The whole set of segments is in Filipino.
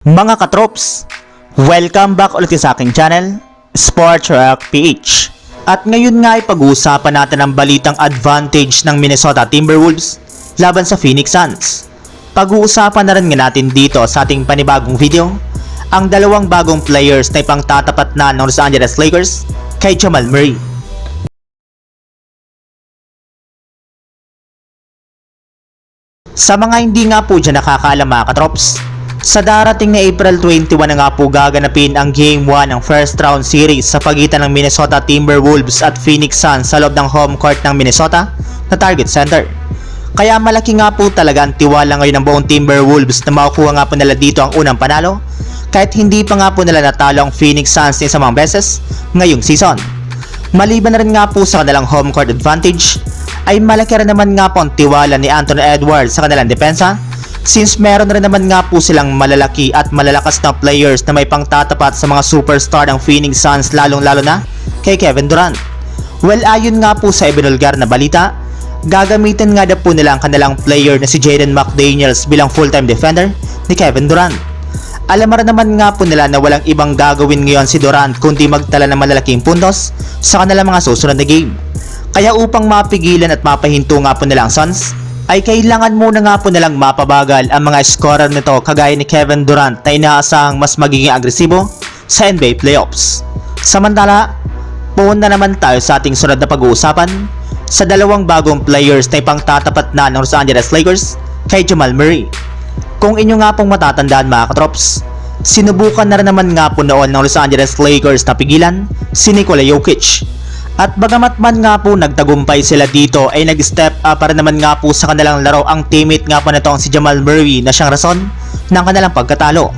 Mga katrops, welcome back ulit sa aking channel, Sports Rock PH. At ngayon nga ay pag-uusapan natin ang balitang advantage ng Minnesota Timberwolves laban sa Phoenix Suns. Pag-uusapan na rin nga natin dito sa ating panibagong video, ang dalawang bagong players na ipangtatapat na ng Los Angeles Lakers kay Jamal Murray. Sa mga hindi nga po dyan nakakaalam mga katrops, sa darating na April 21 na nga po gaganapin ang Game 1 ng first round series sa pagitan ng Minnesota Timberwolves at Phoenix Suns sa loob ng home court ng Minnesota na Target Center. Kaya malaki nga po talaga ang tiwala ngayon ng buong Timberwolves na makukuha nga po nila dito ang unang panalo kahit hindi pa nga po nila natalo ang Phoenix Suns sa mga beses ngayong season. Maliban na rin nga po sa kanilang home court advantage, ay malaki rin naman nga po ang tiwala ni Anthony Edwards sa kanilang depensa since meron rin naman nga po silang malalaki at malalakas na players na may pangtatapat sa mga superstar ng Phoenix Suns lalong lalo na kay Kevin Durant. Well ayon nga po sa ibinulgar na balita, gagamitin nga na po nila ang kanilang player na si Jaden McDaniels bilang full-time defender ni Kevin Durant. Alam rin naman nga po nila na walang ibang gagawin ngayon si Durant kundi magtala ng malalaking puntos sa kanilang mga susunod na game. Kaya upang mapigilan at mapahinto nga po nila ang Suns, ay kailangan muna nga po nilang mapabagal ang mga scorer nito kagaya ni Kevin Durant na inaasahang mas magiging agresibo sa NBA playoffs. Samantala, pumunta naman tayo sa ating sunod na pag-uusapan sa dalawang bagong players na ipangtatapat na ng Los Angeles Lakers kay Jamal Murray. Kung inyo nga pong matatandaan mga katrops, sinubukan na rin naman nga po noon ng Los Angeles Lakers na pigilan si Nikola Jokic. At bagamat man nga po nagtagumpay sila dito ay nag-step up para naman nga po sa kanilang laro ang teammate nga po nitong si Jamal Murray na siyang rason ng kanilang pagkatalo.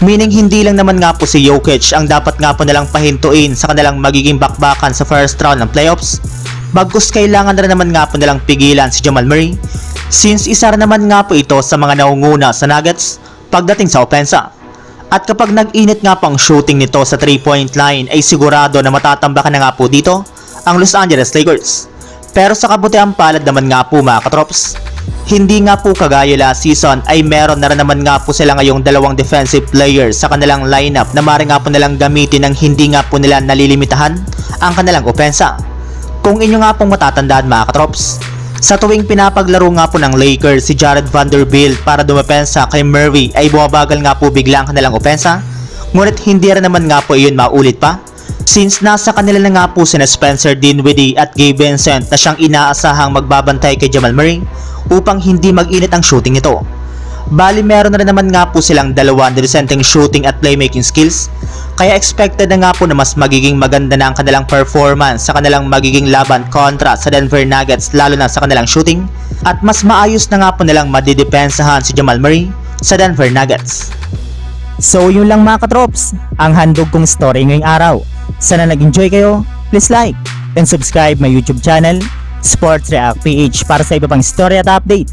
Meaning hindi lang naman nga po si Jokic ang dapat nga po nilang pahintuin sa kanilang magiging bakbakan sa first round ng playoffs. Bagkus kailangan na naman nga po nilang pigilan si Jamal Murray since isa naman nga po ito sa mga naunguna sa Nuggets pagdating sa opensa. At kapag nag-init nga po ang shooting nito sa 3-point line ay sigurado na matatambakan na nga po dito ang Los Angeles Lakers. Pero sa kabutiang palad naman nga po mga katrops, hindi nga po kagaya last season ay meron na rin naman nga po sila ngayong dalawang defensive players sa kanilang lineup na mari nga po nilang gamitin ng hindi nga po nila nalilimitahan ang kanilang opensa. Kung inyo nga pong matatandaan mga katrops, sa tuwing pinapaglaro nga po ng Lakers si Jared Vanderbilt para dumepensa kay Murray ay bumabagal nga po bigla ang kanilang opensa ngunit hindi rin naman nga po iyon maulit pa since nasa kanila na nga po sina Spencer Dinwiddie at Gabe Vincent na siyang inaasahang magbabantay kay Jamal Murray upang hindi mag-init ang shooting nito. Bali meron na rin naman nga po silang dalawa na decenteng shooting at playmaking skills kaya expected na nga po na mas magiging maganda na ang kanilang performance sa kanilang magiging laban kontra sa Denver Nuggets lalo na sa kanilang shooting at mas maayos na nga po nilang madidepensahan si Jamal Murray sa Denver Nuggets. So yun lang mga katrops, ang handog kong story ngayong araw. Sana nag-enjoy kayo, please like and subscribe my YouTube channel, Sports React PH para sa iba pang story at update